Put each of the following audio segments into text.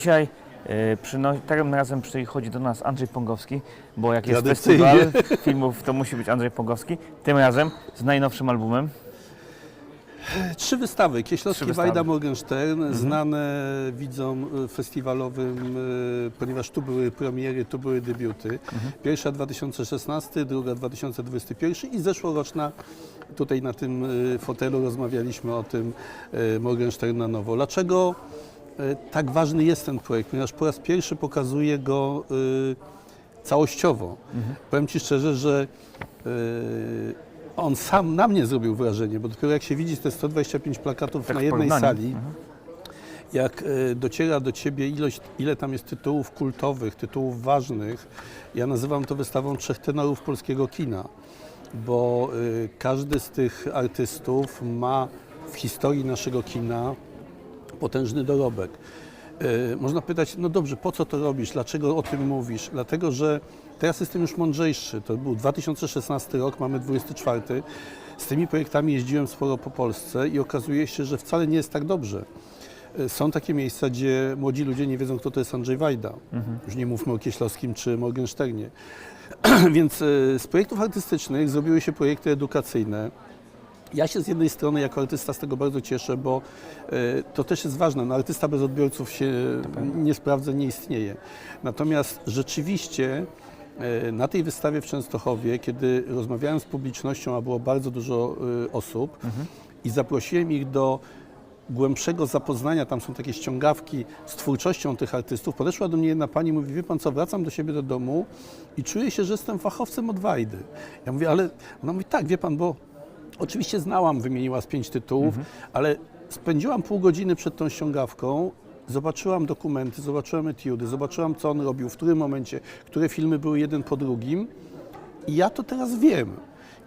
Dzisiaj e, przyno- tym razem przychodzi do nas Andrzej Pongowski, bo jak jest festiwal filmów, to musi być Andrzej Pongowski. Tym razem z najnowszym albumem. Trzy wystawy. Kieślowski Trzy wystawy. Wajda Morgenstern, znane widzom y, festiwalowym, y, ponieważ tu były premiery, tu były debiuty. Pierwsza 2016, druga 2021 i zeszłoroczna. Tutaj na tym fotelu rozmawialiśmy o tym Morgenstern na nowo. Dlaczego tak ważny jest ten projekt? Ponieważ po raz pierwszy pokazuje go y, całościowo. Powiem Ci szczerze, że y, on sam na mnie zrobił wrażenie, bo dopiero jak się widzi te 125 plakatów Tak na jednej sali, jak e, dociera do ciebie ilość, ile tam jest tytułów kultowych, tytułów ważnych, ja nazywam to wystawą trzech tenorów polskiego kina, bo e, każdy z tych artystów ma w historii naszego kina potężny dorobek. E, Można pytać, no dobrze, po co to robisz, dlaczego o tym mówisz? Dlatego, że teraz jestem już mądrzejszy. To był 2016 rok, mamy 24. Z tymi projektami jeździłem sporo po Polsce i okazuje się, że wcale nie jest tak dobrze. E, Są takie miejsca, gdzie młodzi ludzie nie wiedzą, kto to jest Andrzej Wajda. Już nie mówmy o Kieślowskim czy Morgensternie. Więc e, z projektów artystycznych zrobiły się projekty edukacyjne. Ja się z jednej strony jako artysta z tego bardzo cieszę, bo e, to też jest ważne. No, artysta bez odbiorców się nie sprawdza, nie istnieje. Natomiast rzeczywiście e, na tej wystawie w Częstochowie, kiedy rozmawiałem z publicznością, a było bardzo dużo e, osób i zaprosiłem ich do głębszego zapoznania, tam są takie ściągawki z twórczością tych artystów, podeszła do mnie jedna pani i mówi, wie pan co, wracam do siebie do domu i czuję się, że jestem fachowcem od Wajdy. Ja mówię, ale ona mówi, tak, wie pan, bo oczywiście znałam, wymieniła z pięć tytułów, ale spędziłam pół godziny przed tą ściągawką, zobaczyłam dokumenty, zobaczyłam etiudy, zobaczyłam, co on robił, w którym momencie, które filmy były jeden po drugim i ja to teraz wiem.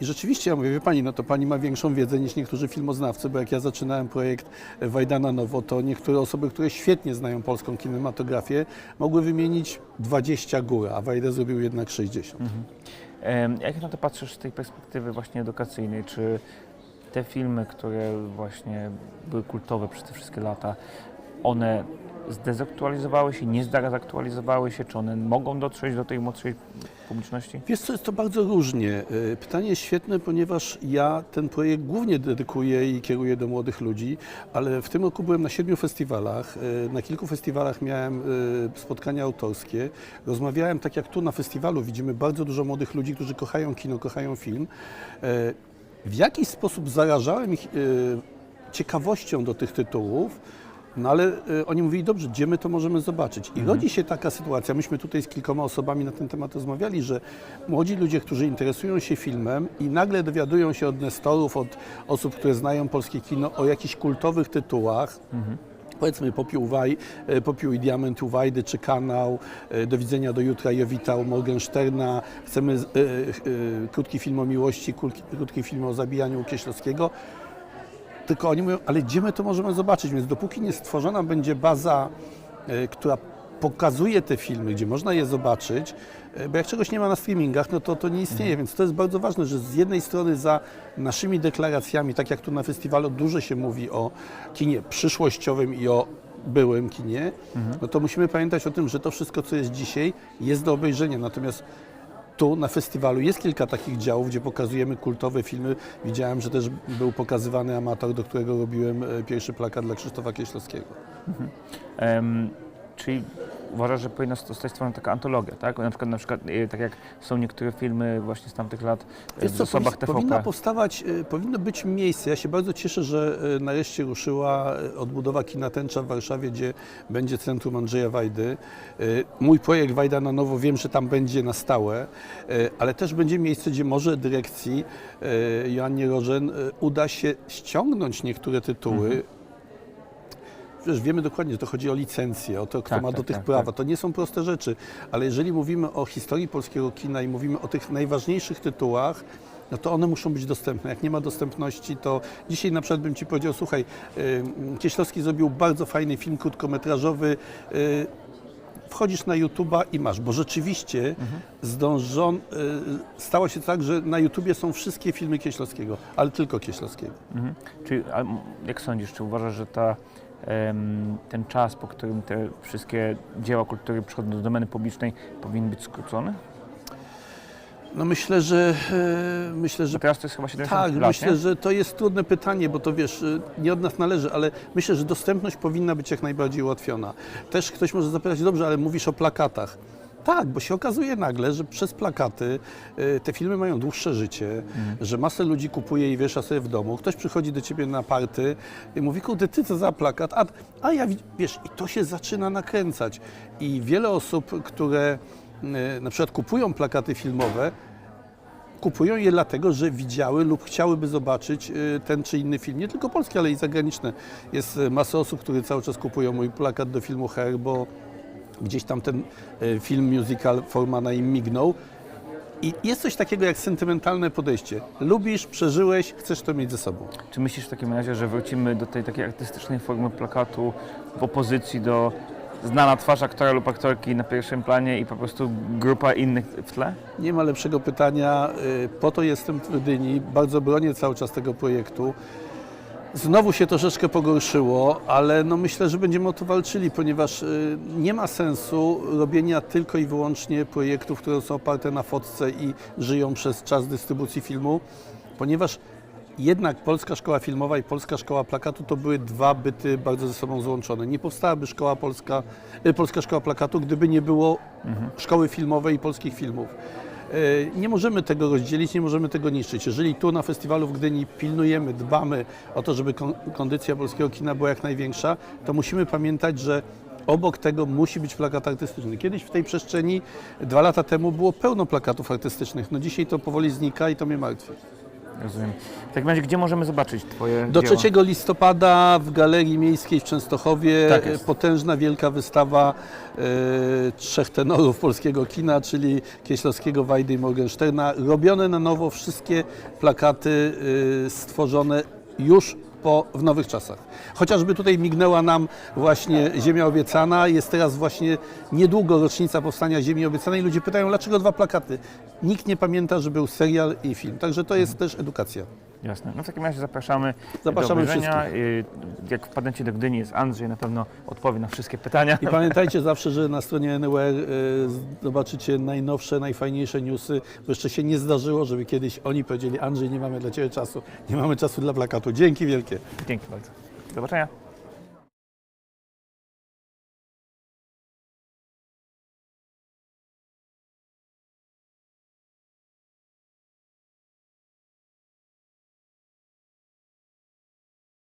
I rzeczywiście ja mówię, wie pani, no to pani ma większą wiedzę niż niektórzy filmoznawcy, bo jak ja zaczynałem projekt Wajdana Nowo, to niektóre osoby, które świetnie znają polską kinematografię, mogły wymienić 20 góra, a Wajda zrobił jednak 60. Em, Jak na to patrzysz z tej perspektywy właśnie edukacyjnej? Czy te filmy, które właśnie były kultowe przez te wszystkie lata, one zdezaktualizowały się, nie zdezaktualizowały się? Czy one mogą dotrzeć do tej młodszej publiczności? Wiesz co, jest to bardzo różnie. Y, Pytanie jest świetne, ponieważ ja ten projekt głównie dedykuję i kieruję do młodych ludzi, ale w tym roku byłem na siedmiu festiwalach. Y, Na kilku festiwalach miałem y, spotkania autorskie. Rozmawiałem, tak jak tu na festiwalu widzimy bardzo dużo młodych ludzi, którzy kochają kino, kochają film. W jakiś sposób zarażałem ich ciekawością do tych tytułów, no ale y, oni mówili, dobrze, gdzie my to możemy zobaczyć? I rodzi się taka sytuacja, myśmy tutaj z kilkoma osobami na ten temat rozmawiali, że młodzi ludzie, którzy interesują się filmem i nagle dowiadują się od nestorów, od osób, które znają polskie kino o jakichś kultowych tytułach, Powiedzmy Popiół, Waj, e, Popiół i Diament u Wajdy, czy kanał, e, Do widzenia do jutra, Jowita u Morgensterna, chcemy e, e, krótki film o miłości, krótki, krótki film o zabijaniu Kieślowskiego. Tylko oni mówią, ale gdzie my to możemy zobaczyć? Więc dopóki nie stworzona będzie baza, e, która pokazuje te filmy, gdzie można je zobaczyć, e, bo jak czegoś nie ma na streamingach, no to to nie istnieje, więc to jest bardzo ważne, że z jednej strony za naszymi deklaracjami, tak jak tu na festiwalu dużo się mówi o kinie przyszłościowym i o byłym kinie, no to musimy pamiętać o tym, że to wszystko, co jest dzisiaj, jest do obejrzenia, natomiast tu na festiwalu jest kilka takich działów, gdzie pokazujemy kultowe filmy. Widziałem, że też był pokazywany amator, do którego robiłem e, pierwszy plakat dla Krzysztofa Kieślowskiego. Em, czyli uważasz, że powinna zostać stworzona taka antologia, tak? Na przykład, na przykład e, tak jak są niektóre filmy właśnie z tamtych lat e, Wiesz w co, zasobach TVP. powinna powstawać, e, powinno być miejsce. Ja się bardzo cieszę, że nareszcie ruszyła odbudowa Kina Tęcza w Warszawie, gdzie będzie Centrum Andrzeja Wajdy. Mój projekt Wajda na nowo, wiem, że tam będzie na stałe, ale też będzie miejsce, gdzie może dyrekcji Joannie Rożen uda się ściągnąć niektóre tytuły, Wiesz, wiemy dokładnie, że to chodzi o licencję, o to, kto Tak, ma tak, do tych tak, prawa. tak. To nie są proste rzeczy, ale jeżeli mówimy o historii polskiego kina i mówimy o tych najważniejszych tytułach, no to one muszą być dostępne. Jak nie ma dostępności, to dzisiaj na przykład bym Ci powiedział, słuchaj, Kieślowski zrobił bardzo fajny film krótkometrażowy, wchodzisz na YouTube'a i masz, bo rzeczywiście zdążon, y, stało się tak, że na YouTubie są wszystkie filmy Kieślowskiego, ale tylko Kieślowskiego. Mhm. Czyli jak sądzisz, czy uważasz, że ta ten czas, po którym te wszystkie dzieła kultury przychodzą do domeny publicznej, powinien być skrócony? No myślę, że e, myślę, że Bo teraz to jest chyba 70 Tak, lat, myślę, nie? że to jest trudne pytanie, bo to wiesz, y, nie od nas należy, ale myślę, że dostępność powinna być jak najbardziej ułatwiona. Też ktoś może zapytać, dobrze, ale mówisz o plakatach. Tak, bo się okazuje nagle, że przez plakaty y, te filmy mają dłuższe życie, że masę ludzi kupuje i wiesza sobie w domu. Ktoś przychodzi do ciebie na party i mówi, kurde, ty co za plakat? A, a ja, wi- wiesz, i to się zaczyna nakręcać. I wiele osób, które y, na przykład kupują plakaty filmowe, kupują je dlatego, że widziały lub chciałyby zobaczyć y, ten czy inny film. Nie tylko polski, ale i zagraniczny. Jest masa osób, które cały czas kupują mój plakat do filmu Hair, bo gdzieś tam ten y, film musical Formana im mignął. I jest coś takiego jak sentymentalne podejście. Lubisz, przeżyłeś, chcesz to mieć ze sobą. Czy myślisz w takim razie, że wrócimy do tej takiej artystycznej formy plakatu w opozycji do znana twarz aktora lub aktorki na pierwszym planie i po prostu grupa innych w tle? Nie ma lepszego pytania. y, Po to jestem w Gdyni. Bardzo bronię cały czas tego projektu. Znowu się troszeczkę pogorszyło, ale no myślę, że będziemy o to walczyli, ponieważ y, nie ma sensu robienia tylko i wyłącznie projektów, które są oparte na fotce i żyją przez czas dystrybucji filmu, ponieważ jednak Polska Szkoła Filmowa i Polska Szkoła Plakatu to były dwa byty bardzo ze sobą złączone. Nie powstałaby szkoła Polska, y, Polska Szkoła Plakatu, gdyby nie było szkoły filmowej i polskich filmów. E, Nie możemy tego rozdzielić, nie możemy tego niszczyć. Jeżeli tu na festiwalu w Gdyni pilnujemy, dbamy o to, żeby kon- kondycja polskiego kina była jak największa, to musimy pamiętać, że obok tego musi być plakat artystyczny. Kiedyś w tej przestrzeni, dwa lata temu, było pełno plakatów artystycznych. No dzisiaj to powoli znika i to mnie martwi. Rozumiem. W takim razie, gdzie możemy zobaczyć Twoje Do dzieła? 3 listopada w Galerii Miejskiej w Częstochowie Tak jest. potężna, wielka wystawa e, trzech tenorów polskiego kina, czyli Kieślowskiego, Wajdy i Morgensterna. Robione na nowo wszystkie plakaty e, stworzone już po, w nowych czasach. Chociażby tutaj mignęła nam właśnie Ziemia Obiecana, jest teraz właśnie niedługo rocznica powstania Ziemi Obiecanej. Ludzie pytają, dlaczego dwa plakaty? Nikt nie pamięta, że był serial i film. Także to jest też edukacja. Jasne. No w takim razie zapraszamy. Zapraszamy do obejrzenia. Jak wpadniecie do Gdyni, jest Andrzej, na pewno odpowie na wszystkie pytania. I pamiętajcie zawsze, że na stronie NWR y, zobaczycie najnowsze, najfajniejsze newsy, bo jeszcze się nie zdarzyło, żeby kiedyś oni powiedzieli Andrzej, nie mamy dla Ciebie czasu, nie mamy czasu dla plakatu. Dzięki wielkie. Dzięki bardzo. Do zobaczenia.